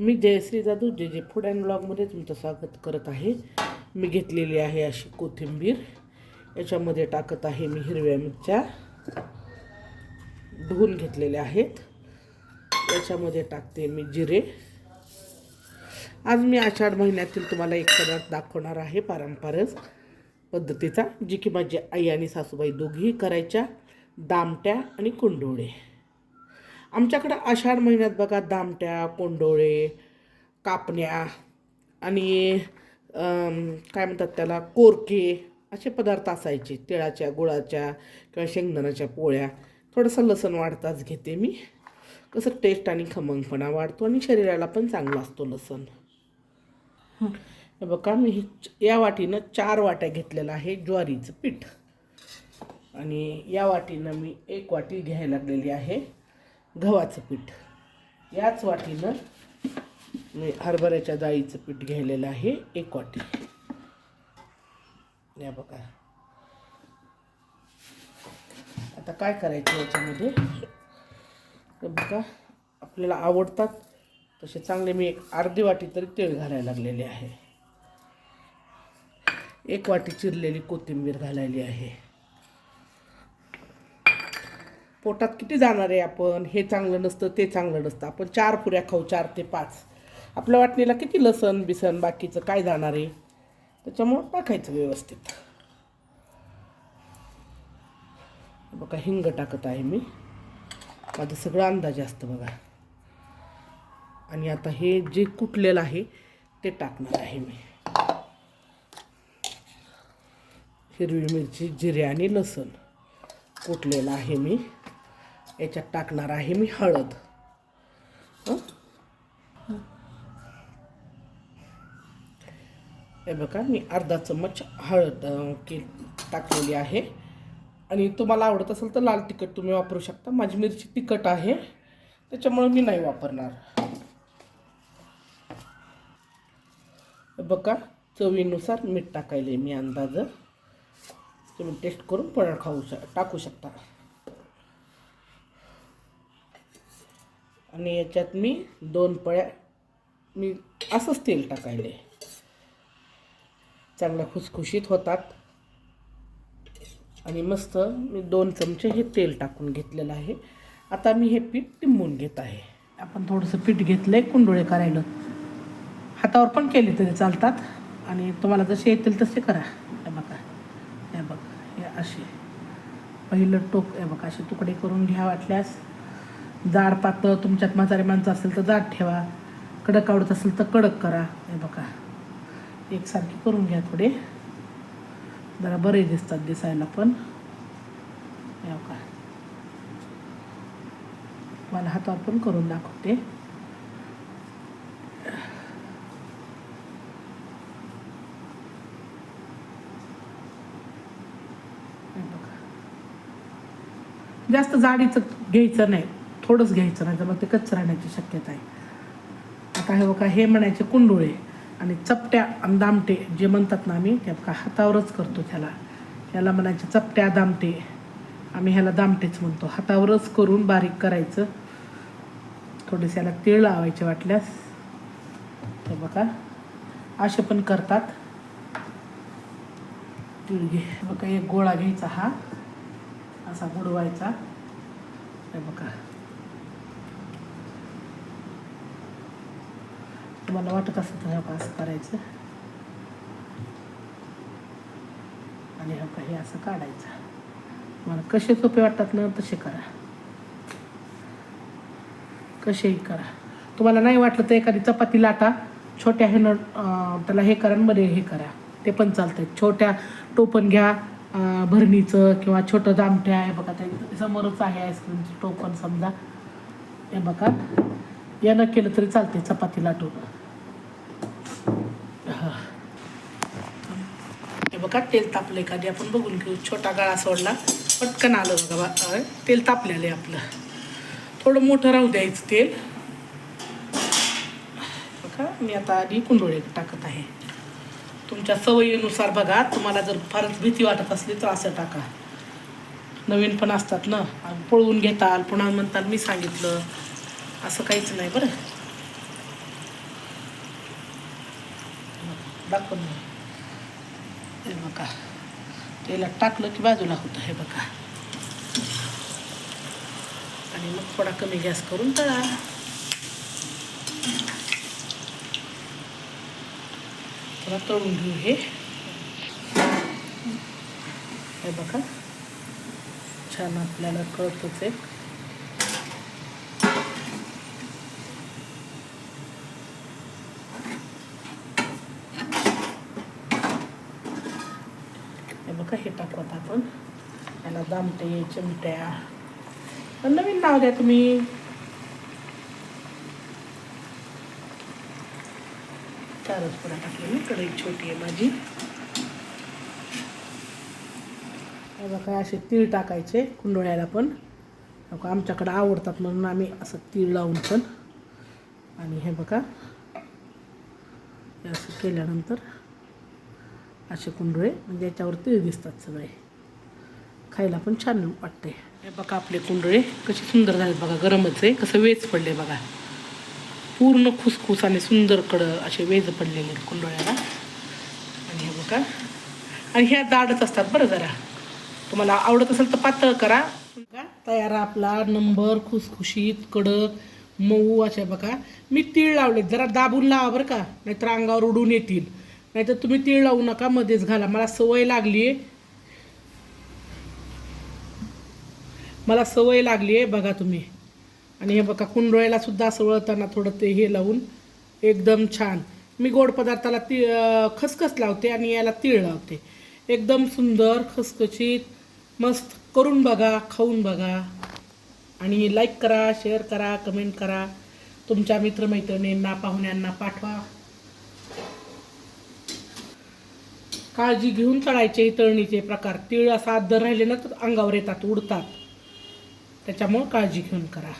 मी जयश्री जाधव जे जे food and ब्लॉगमध्ये तुमचं स्वागत करत आहे. मी घेतलेली आहे अशी कोथिंबीर. याच्यामध्ये टाकत आहे मी हिरव्या मिरच्या. धुवून घेतलेल्या आहेत. याच्यामध्ये टाकते मी जिरे. आज मी आषाढ महिन्यातील तुम्हाला एक पदार्थ दाखवणार आहे पारंपरिक पद्धतीचा जी की माझी आई आणि सासूबाई दोघीही करायच्या. दामट्या आणि कुंडोळे. आमच्याकडं आषाढ महिन्यात बघा दामट्या कोंडोळे कापण्या आणि काय म्हणतात त्याला कोरके असे पदार्थ असायचे. तिळाच्या गुळाच्या किंवा शेंगदाण्याच्या पोळ्या. थोडंसं लसण वाढताच घेते मी. कसं टेस्ट आणि खमंगपणा वाढतो आणि शरीराला पण चांगला असतो लसण. हे बघा मी ही या वाटीनं चार वाट्या घेतलेलं आहे ज्वारीचं पीठ. आणि या वाटीनं मी एक वाटी घ्यायला लागलेली आहे. गव्हाचं पीठ. याच वाटीनं मी हरभऱ्याच्या डाळीचं पीठ घ्यायलेलं आहे एक वाटी. या बघा. आता काय करायचं याच्यामध्ये? तर बघा आपल्याला आवडतात तसे चांगले मी एक अर्धी वाटी तरी तेल घालायला लागलेले आहे. एक वाटी चिरलेली कोथिंबीर घालायली आहे. पोटात किती जाणार आहे आपण? हे चांगलं नसतं ते चांगलं नसतं. आपण चार पुऱ्या खाऊ चार ते पाच. आपल्या वाटणीला किती लसण बिसन बाकीचं काय जाणार आहे? त्याच्यामुळं टाकायचं व्यवस्थित. बघा हिंग टाकत आहे मी. माझं सगळं अंदाज असतं बघा. आणि आता हे जे कुटलेलं आहे ते टाकणार आहे मी. हिरवी मिरची जिरे आणि लसण कुटलेलं आहे मी. याच्यात टाकणार आहे मी हळद. हे? बघा मी अर्धा चम्मच हळद के टाकलेली आहे. आणि तुम्हाला आवडत असेल तर लाल तिखट तुम्ही वापरू शकता. माझी मिरची तिखट आहे त्याच्यामुळे मी नाही वापरणार. बघा चवीनुसार मीठ टाकायले मी अंदाज. तुम्ही टेस्ट करून पण खाऊ शक टाकू शकता. आणि याच्यात मी दोन पळ्या मी असंच तेल टाकायले. चांगल्या खुसखुशीत होतात. आणि मस्त मी दोन चमचे हे तेल टाकून घेतलेलं आहे. आता मी हे पीठ टिंबून घेत आहे. आपण थोडंसं पीठ घेतलं आहे कुंडोळे करायला. हातावर पण केले तरी चालतात. आणि तुम्हाला जसे येतील तसे करा. हे बघा हे बघा हे असे. पहिलं टोक हे बघा असे तुकडे करून घ्या वाटल्यास. जाड पातळ तुमच्यात म्हातारे माणसं असेल तर जाड ठेवा. कडक आवडत असेल तर कडक करा. हे बघा. एकसारखे करून घ्या थोडे. जरा बरे दिसतात दिसायला पण. हे बघा. मला हातावर पण करून दाखवते. जास्त जाडीचं घ्यायचं नाही. थोडंच घ्यायचं नाही तर मग ते कच्चं राहण्याची शक्यता आहे. आता हे बघा हे म्हणायचे कुंडुळे आणि चपट्या आणि दामटे जे म्हणतात ना आम्ही ते बघा हातावरच करतो त्याला याला म्हणायचे चपट्या दामटे. आम्ही ह्याला दामटेच म्हणतो. हातावरच करून बारीक करायचं. थोडेसे याला तीळ लावायचे वाटल्यास हे बघा असे पण करतात. तीळ घे. बघा एक गोळा घ्यायचा हा. असा बुडवायचा. हे बघा. तुम्हाला वाटत असं तर हे बघा असं करायचं. आणि हे का हे असं काढायचं. तुम्हाला कसे सोपे वाटतात ना तसे करा. कसेही करा. तुम्हाला नाही वाटलं तर एखादी चपाती लाटा छोट्या ह्यानं त्याला हे करा आणि मध्ये हे करा. ते पण चालतंय. छोट्या टोपण घ्या भरणीचं किंवा छोटं दामट्या आहे बघा ते समोरच आहे आईस्क्रीमचं टोपण समजा. हे बघा. यानं केलं तरी चालते चपाती लाटून हा. हे बघा तेल तापलं एखादी आपण बघून घेऊ. छोटा गळा सोडला. पटकन आलं बघा बा- तेल तापलेलं आहे आपलं. थोडं मोठं राहू द्यायचं तेल. बघा मी आता आधी कुंडोळे टाकत आहे. तुमच्या सवयीनुसार बघा तुम्हाला जर फारच भीती वाटत असली तर असं टाका. नवीन पण असतात ना? पळवून घेताल पुन्हा म्हणताल मी सांगितलं. असं काहीच नाही बरं. दाखवून हे बघा. तेलात टाकलं की बाजूला होतं हे बघा. आणि मग थोडा कमी गॅस करून तळा. थोडा तळून घेऊ हे. हे बघा. छान आपल्याला कळतच आहे हे बघा हे टाकू आता आपण. याला दामटे चिमट्या. पण नवीन नाव द्या तुम्ही. चारच पुरा टाकलेली. कढई छोटी आहे माझी. हे बघा असे तीळ टाकायचे कुंडोळ्याला पण. बघा आमच्याकडे आवडतात म्हणून आम्ही असं तीळ लावून पण. आणि हे बघा हे असं केल्यानंतर असे कुंडोळे म्हणजे याच्यावर तीळ दिसतात सगळे. खायला पण छान वाटते हे बघा आपले कुंडळे कसे सुंदर झालेत बघा गरमच आहे. कसं वेज पडले बघा. पूर्ण खुसखुस आणि सुंदर कडं असे वेज पडलेले आहेत कुंडळ्याला. आणि हे बघा. आणि ह्या जाडच असतात बरं जरा. तुम्हाला आवडत असेल तर पातळ करा. तयार आपला नंबर खुसखुशीत कडक मऊ अशा बघा. मी तीळ लावले जरा दाबून लावा बरं का. नाहीतर अंगावर उडून येतील. नाहीतर तुम्ही तीळ लावू नका मध्येच घाला. मला सवय लागली आहे मला सवय लागली आहे बघा तुम्ही. आणि हे बघा कुंडोळ्याला सुद्धा असं वळताना थोडं ते हे लावून एकदम छान. मी गोड पदार्थाला ती खसखस लावते आणि याला तीळ लावते. एकदम सुंदर खसखशीत मस्त करून बघा खाऊन बघा. आणि लाईक करा शेअर करा कमेंट करा. तुमच्या मित्रमैत्रिणींना पाहुण्यांना पाठवा. काळजी घेऊन चढायचे तळणीचे प्रकार. तीळ असा आदर राहिले ना तर अंगावर येतात उडतात. त्याच्यामुळं काळजी घेऊन करा.